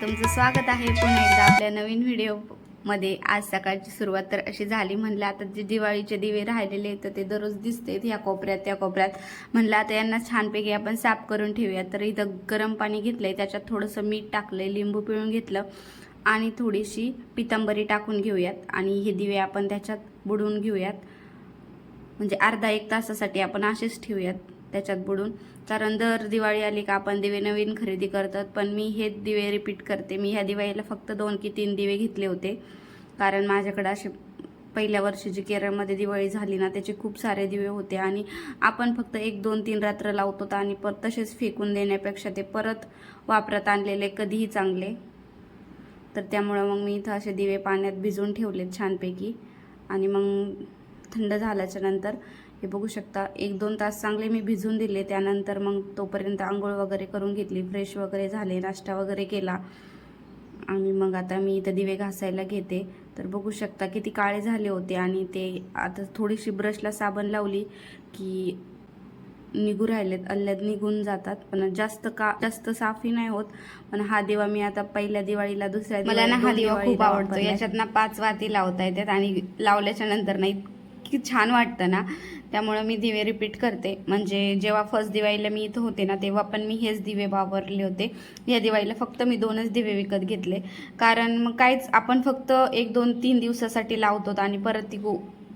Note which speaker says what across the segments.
Speaker 1: तुमचं स्वागत आहे. पुन्हा एकदा आपल्या नवीन व्हिडिओमध्ये आज सकाळची सुरुवात तर अशी झाली म्हणलं आता जे दिवाळीचे दिवे राहिलेले तर ते दररोज दिसते ह्या कोपऱ्यात त्या कोपऱ्यात. म्हणलं आता यांना छानपैकी आपण साफ करून ठेवूया तर इथं गरम पाणी घेतलंय त्याच्यात थोडंसं मीठ टाकलंय लिंबू पिळून घेतलं आणि थोडीशी पितांबरी टाकून घेऊयात. आणि हे दिवे आपण त्याच्यात बुडवून घेऊयात. म्हणजे अर्धा एक तासासाठी आपण असेच ठेवूयात. त्याच्यात बुडून. कारण दर दिवाळी आली का आपण दिवे नवीन खरेदी करतात. पण मी हे दिवे रिपीट करते. मी ह्या दिवाळीला फक्त दोन की तीन दिवे घेतले होते. कारण माझ्याकडे असे पहिल्या वर्षी जी केरळमध्ये दिवाळी झाली ना त्याचे खूप सारे दिवे होते. आणि आपण फक्त एक दोन तीन रात्र लावतो आणि परत तसेच फेकून देण्यापेक्षा ते परत वापरात आणलेले कधीही चांगले. तर त्यामुळं मग मी इथं असे दिवे पाण्यात भिजवून ठेवलेत छानपैकी. आणि मग थंड झाल्याच्यानंतर हे बघू शकता. एक दोन तास चांगले मी भिजून दिले. त्यानंतर मग तोपर्यंत आंघोळ वगैरे करून घेतली. फ्रेश वगैरे झाले. नाश्ता वगैरे केला. आणि मग आता मी इथं दिवे घासायला घेते. तर बघू शकता किती काळे झाले होते. आणि ते आता थोडीशी ब्रशला साबण लावली की निघू राहिलेत. अल्ल्यात निघून जातात. पण जास्त का जास्त साफी नाही होत. पण हा दिवा मी आता पहिल्या दिवाळीला दुसऱ्या मला ना हा दिवा खूप आवडतो. याच्यात ना पाच वाती लावता येतात आणि लावल्याच्या नंतर ना इतकी छान वाटतं ना त्यामुळं मी दिवे रिपीट करते. म्हणजे जेव्हा फर्स्ट दिवाळीला मी इथं होते ना तेव्हा पण मी हेच दिवे वापरले होते. या दिवाळीला फक्त मी दोनच दिवे विकत घेतले. कारण मग काहीच आपण फक्त एक दोन तीन दिवसासाठी लावतो आणि परत ती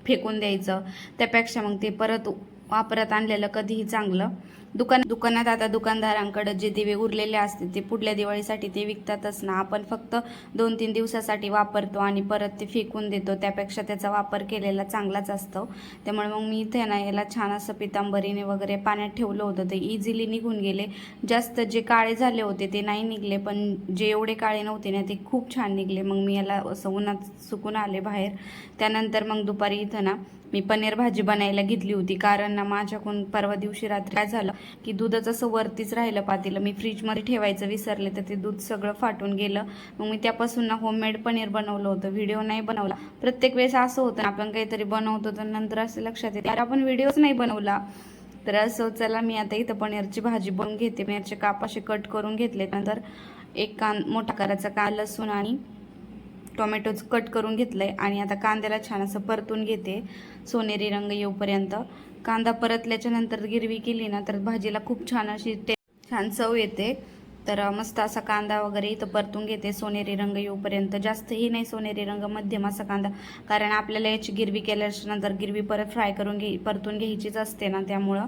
Speaker 1: फेकून द्यायचं. त्यापेक्षा मग ते परत वापरत आणलेलं कधीही चांगलं. दुकान दुकानात आता दुकानदारांकडे जे दिवे उरलेले असते ते पुढल्या दिवाळीसाठी ते विकतातच ना. आपण फक्त दोन तीन दिवसासाठी वापरतो आणि परत ते फेकून देतो. त्यापेक्षा त्याचा वापर केलेला चांगलाच असतो. त्यामुळे मग मी इथे ना याला छान असं पितांबरीने वगैरे पाण्यात ठेवलं होतं. ते इझिली निघून गेले. जास्त जे काळे झाले होते ते नाही निघले पण जे एवढे काळे नव्हते ना ते खूप छान निघले. मग मी याला असं उन्हात सुकून आले बाहेर. त्यानंतर मग दुपारी इथं ना मी पनीर भाजी बनायला घेतली होती. कारण ना माझ्याकडून परवा दिवशी रात्री काय झालं की दूधच असं वरतीच राहिलं पातेलं. मी फ्रीजमध्ये ठेवायचं विसरले तर ते दूध सगळं फाटून गेलं. मग मी त्यापासून ना होममेड पनीर बनवलं होतं. व्हिडिओ नाही बनवला. प्रत्येक वेळेस असं होतं आपण काहीतरी बनवतो तर नंतर असं लक्षात येते. आपण व्हिडिओच नाही बनवला. तर असं चला मी आता इथं पनीरची भाजी बनवून घेते. पनीरचे काप कट करून घेतले नंतर एक कान मोठा करायचा का लसूण आणि टोमॅटोच कट करून घेतलं आहे आणि आता कांद्याला छान असं परतून घेते. सोनेरी रंग येऊपर्यंत. कांदा परतल्याच्या नंतर गिरवी केली ना तर भाजीला खूप छान अशी टे छान चव येते. तर मस्त असा कांदा वगैरे इथं परतून घेते. सोनेरी रंग येऊपर्यंत. जास्तही नाही सोनेरी रंग मध्यम असा कांदा. कारण आपल्याला याची गिरवी केल्याच्यानंतर गिरवी परत फ्राय करून घे परतून घ्यायचीच असते ना त्यामुळं.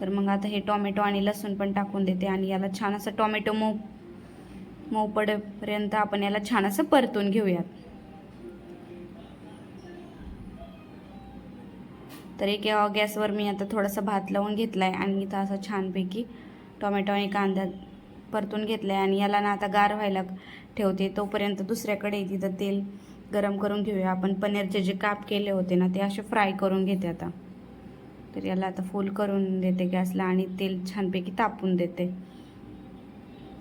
Speaker 1: तर मग आता हे टोमॅटो आणि लसूण पण टाकून देते आणि याला छान असं टोमॅटो मऊ मऊ पडेपर्यंत आपण याला छान असं परतून घेऊयात. तर एक गॅसवर मी आता थोडासा भात लावून घेतला आहे आणि इथं असं छानपैकी टोमॅटो आणि कांदा परतून घेतला आहे आणि याला ना आता गार व्हायला ठेवते. तोपर्यंत दुसऱ्याकडे तिथं तेल गरम करून घेऊया. आपण पनीरचे जे काप केले होते ना ते असे फ्राय करून घेते आता. तर याला आता फुल करून देते गॅसला आणि तेल छानपैकी तापून देते.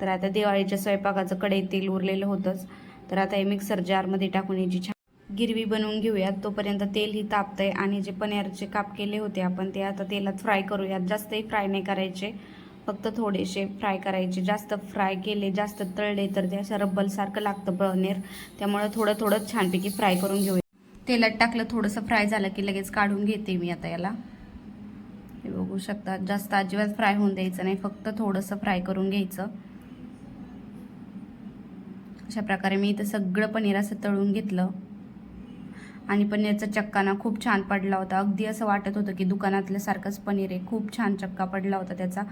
Speaker 1: तर आता दिवाळीच्या स्वयंपाकाचं कढई तेल उरलेलं होतंच. तर आता हे मिक्सर जारमध्ये टाकून याची छान गिरवी बनवून घेऊयात. तोपर्यंत तेलही तापतंय आणि जे पनीरचे काप केले होते आपण ते आता तेलात फ्राय करूयात. जास्तही फ्राय नाही करायचे. फक्त थोडेसे फ्राय करायचे. जास्त फ्राय केले जास्त तळले तर ते असं रब्बलसारखं लागतं पनीर. त्यामुळे थोडं थोडं छानपैकी फ्राय करून घेऊया. तेलात टाकलं थोडंसं फ्राय झालं की लगेच काढून घेते मी आता याला. हे बघू शकता जास्त अजिबात फ्राय होऊन द्यायचं नाही. फक्त थोडंसं फ्राय करून घ्यायचं. अशा प्रकारे मी इथं सगळं पनीर असं तळून घेतलं. आणि पनीरचा चक्का ना खूप छान पडला होता. अगदी असं वाटत होतं की दुकानातल्यासारखंच पनीर आहे. खूप छान चक्का पडला होता त्याचा.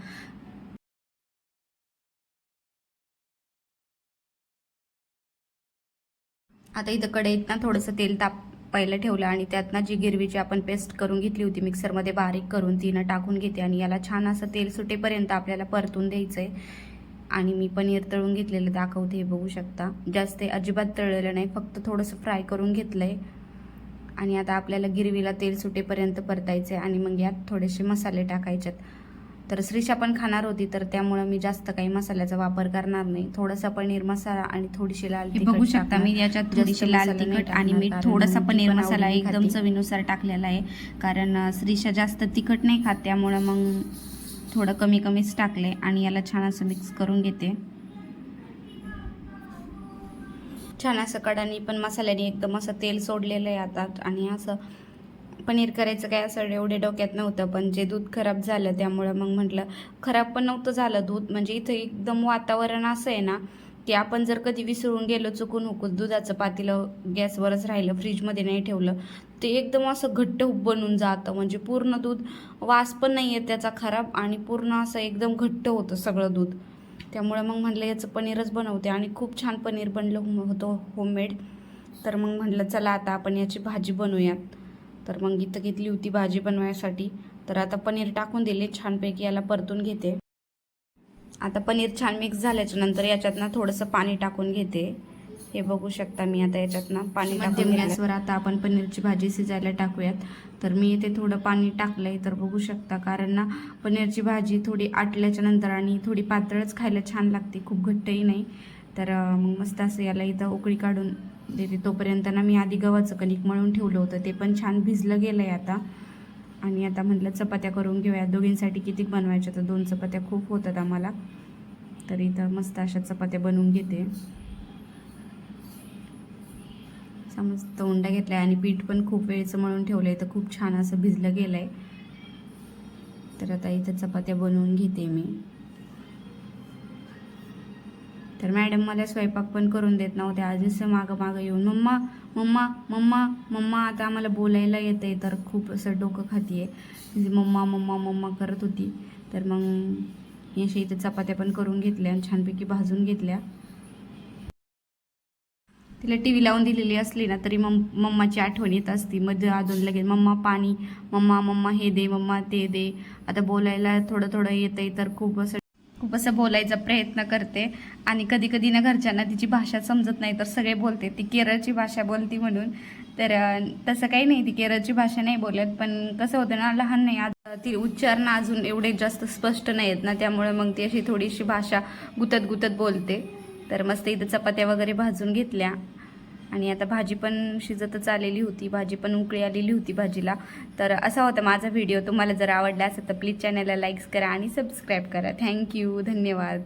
Speaker 1: आता इथं कढईत ना थोडंसं तेल ताप पहिलं ठेवलं आणि त्यात ना जी गिरवीची आपण पेस्ट करून घेतली होती मिक्सरमध्ये बारीक करून ती ना टाकून घेते. आणि याला छान असं तेल सुटेपर्यंत आपल्याला परतून द्यायचं आहे आणि मी पनीर तळून घेतलेलं दाखवते हे बघू शकता. जास्त अजिबात तळलेलं नाही फक्त थोडंसं फ्राय करून घेतलं आहे आणि आता आपल्याला गिरवीला तेल सुटेपर्यंत परतायचं आहे आणि मग यात थोडेसे मसाले टाकायचेत. तर श्रीषा पण खाणार होती तर त्यामुळं मी जास्त काही मसाल्याचा वापर करणार नाही. थोडासा पनीर मसाला आणि थोडीशी लाल
Speaker 2: बघू शकता. मी याच्यात थोडीशी लाल तिखट आणि मीठ थोडासा पनीर मसाला एकदम. चवीनुसार टाकलेला आहे. कारण अं, श्रीषा जास्त तिखट नाही खात त्यामुळं मग थोडं कमी कमीच टाकले आणि याला छान असं मिक्स करून घेते.
Speaker 1: छान असं कडानी पण मसाल्याने एकदम असं तेल सोडलेलं आहे आता आणि असं पनीर करायचं काय असं एवढे डोक्यात नव्हतं पण जे दूध खराब झालं त्यामुळं मग म्हटलं खराब पण नव्हतं झालं दूध. म्हणजे इथं एकदम वातावरण असं आहे ना की आपण जर कधी विसरून गेलो चुकून हुकून दुधाचं पातीलं गॅसवरच राहिलं फ्रीजमध्ये नाही ठेवलं ते एकदम असं घट्ट बनून जातं. म्हणजे पूर्ण दूध वास पण नाही आहे त्याचा खराब आणि पूर्ण असं एकदम घट्ट होतं सगळं दूध. त्यामुळे मग म्हटलं याचं पनीरच बनवते आणि खूप छान पनीर बनलं हो, होतं होममेड तर मग म्हटलं चला आता आपण याची भाजी बनवूयात. तर मग इथं घेतली होती भाजी बनवायसाठी. तर आता पनीर टाकून दिले छानपैकी याला परतून घेते. आता पनीर छान मिक्स झाल्याच्यानंतर याच्यात ना थोडंसं पाणी टाकून घेते. हे बघू शकता मी आता याच्यात ना पाणी टाकून गॅसवर आता आपण पनीरची भाजी शिजायला टाकूयात. तर मी इथे थोडं पाणी टाकलंय तर बघू शकता. कारण ना पनीरची भाजी थोडी आटल्याच्या नंतर आणि थोडी पातळच खायला छान लागते खूप घट्टही नाही. तर मग मस्त असं याला इथं उकळी काढून देते. तोपर्यंत ना मी आधी गव्हाचं कणिक मळून ठेवलं होतं. ते पण छान भिजलं गेलं आहे आता. आणि आता म्हटलं चपात्या करून घेऊया दोघींसाठी किती बनवायच्या? तर दोन चपात्या खूप होतात आम्हाला. तर इथं मस्त अशा चपात्या बनवून घेते. समज उंडा आहे आणि पीठ पण खूप वेळचं मळून आहे तर खूप छान असं भिजलं गेलं आहे तर आता इथं चपात्या बनवून घेते मी. तर मॅडम मला स्वयंपाक पण करून देत नव्हत्या आजचं मागं मागं येऊन मम्मा मम्मा मम्मा मम्मा आता आम्हाला बोलायला येतंय. तर खूप असं डोकं खातीये. म्हणजे मम्मा मम्मा मम्मा करत होती. तर मग अशा इथं चपात्या पण करून घेतल्या आणि छानपैकी भाजून घेतल्या. तिला टी व्ही लावून दिलेली असली ना तरी मम मम्माची आठवण येत असती. मध्ये अजून लगेच मम्मा पाणी मम्मा मम्मा हे दे मम्मा ते दे. आता बोलायला थोडं थोडं येतंय तर खूप असं खूप असं बोलायचा प्रयत्न करते. आणि कधी कधी ना घरच्यांना तिची भाषा समजत नाही तर सगळे बोलते. ती केरळची भाषा बोलती म्हणून. तर तसं काही नाही ती केरळची भाषा नाही बोलत. पण कसं होतं ना लहान नाही. ती उच्चार ना अजून एवढे जास्त स्पष्ट नाही आहेत ना त्यामुळे मग ती अशी थोडीशी भाषा गुतत गुतत बोलते. तर मस्त इथं चपात्या वगैरे भाजून घेतल्या. आणि आता भाजी पण शिजतच आलेली होती. भाजी पण उकळी आलेली होती भाजीला. तर असा होता माझा व्हिडिओ तुम्हाला जर आवडला असेल तर प्लीज चॅनलला लाईक्स करा आणि सबस्क्राईब करा. थँक्यू धन्यवाद.